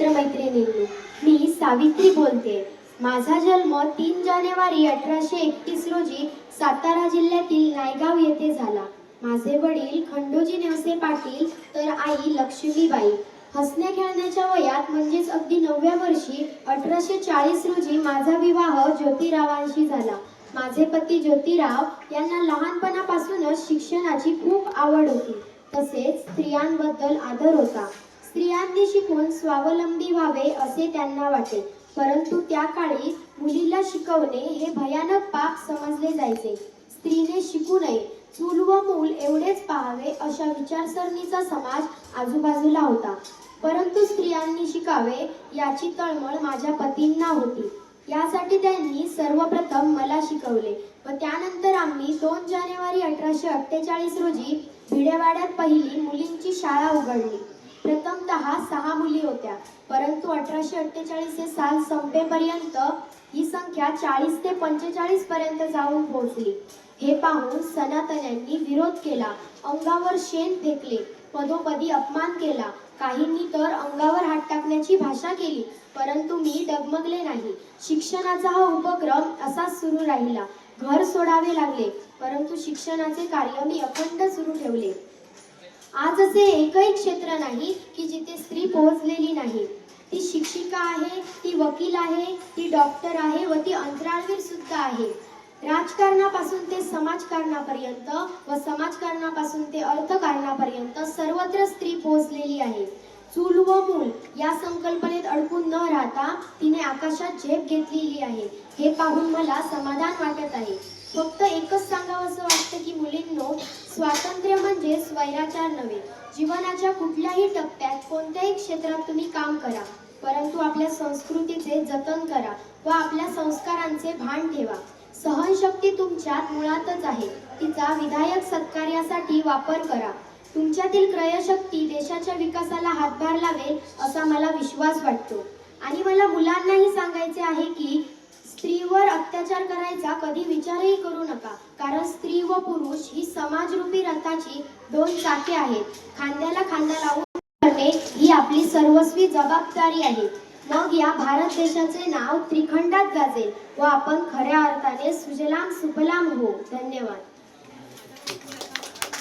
मित्रमैत्रिणींनो मी सावित्री बोलते. माझा जन्म तीन जानेवारी अठराशे एकतीस रोजी सातारा जिल्ह्यातील नायगाव येथे झाला. माझे वडील खंडोजी नेवसे पाटील तर आई लक्ष्मीबाई. हसण्या खेळण्याच्या वयात म्हणजेच अगदी नवव्या वर्षी अठराशे चाळीस रोजी माझा विवाह ज्योतिरावांशी झाला. माझे पती ज्योतिराव यांना लहानपणापासूनच शिक्षणाची खूप आवड होती. तसेच स्त्रियांबद्दल आदर होता. स्त्रियांनी शिकून स्वावलंबी व्हावे असे त्यांना वाटे. परंतु त्या काळी मुलीला शिकवणे हे भयानक पाप समजले जायचे. स्त्रीने शिकू नये चूल व मूल एवढेच पाहावे अशा विचारसरणीचा समाज आजूबाजूला होता. परंतु स्त्रियांनी शिकावे याची तळमळ माझ्या पतींना होती. यासाठी त्यांनी सर्वप्रथम मला शिकवले व त्यानंतर आम्ही दोन जानेवारी अठराशे अठ्ठेचाळीस रोजी भिडेवाड्यात पहिली मुलींची शाळा उघडली. प्रथमतः सहा मुली होत्या परंतु अठराशे अठ्ठेचाळीस हे साल संपेपर्यंत ही संख्या चाळीस ते पंचेचाळीस पर्यंत जाऊन पोहोचली. हे पाहून सनातन्यांनी विरोध केला अंगावर शेण फेकले पदोपदी अपमान केला. काहींनी तर अंगावर हात टाकण्याची भाषा केली परंतु मी डगमगले नाही. शिक्षणाचा हा उपक्रम असाच सुरू राहिला. घर सोडावे लागले परंतु शिक्षणाचे कार्य मी अखंड सुरू ठेवले. आज असे एकही क्षेत्र नाही की जिथे स्त्री पोहोचलेली नाही. ती शिक्षिका आहे ती वकील आहे ती डॉक्टर आहे व ती अंतराळवीर सुद्धा आहे. राजकारणापासून ते समाजकारणापर्यंत व समाजकारणापासून ते अर्थकारणापर्यंत सर्वत्र स्त्री पोहोचलेली आहे. चूल व मूल या संकल्पनेत अडकून न राहता तिने आकाशात झेप घेतलेली आहे. हे पाहून मला समाधान वाटत आहे. फक्त एकच सांगावंसं वाटतं की स्वातंत्र्य म्हणजे स्वैराचार नव्हे. जीवनाच्या कुठल्याही टप्प्यात कोणत्याही क्षेत्रात तुम्ही काम करा. परंतु आपल्या संस्कृतीचे जतन करा व आपल्या संस्कारांचे भान ठेवा. सहनशक्ती तुमच्यात मुळातच आहे. तिचा विधायक सत्कार्यासाठी वापर करा. तुमच्यातील क्रयशक्ती देशाच्या विकासाला हातभार लावेल असा मला विश्वास वाटतो. आणि मला मुलांनाही सांगायचे आहे की स्त्रीवर अत्याचार करायचा कधी विचारही करू नका. कारण स्त्री व पुरुष ही समाजरूपी रथाची दोन चाके आहेत. खांद्याला खांदा लावून करणे ही आपली सर्वस्वी जबाबदारी आहे. मग या भारत देशाचे नाव त्रिखंडात गाजेल व आपण खऱ्या अर्थाने सुजलाम सुफलाम हो. धन्यवाद.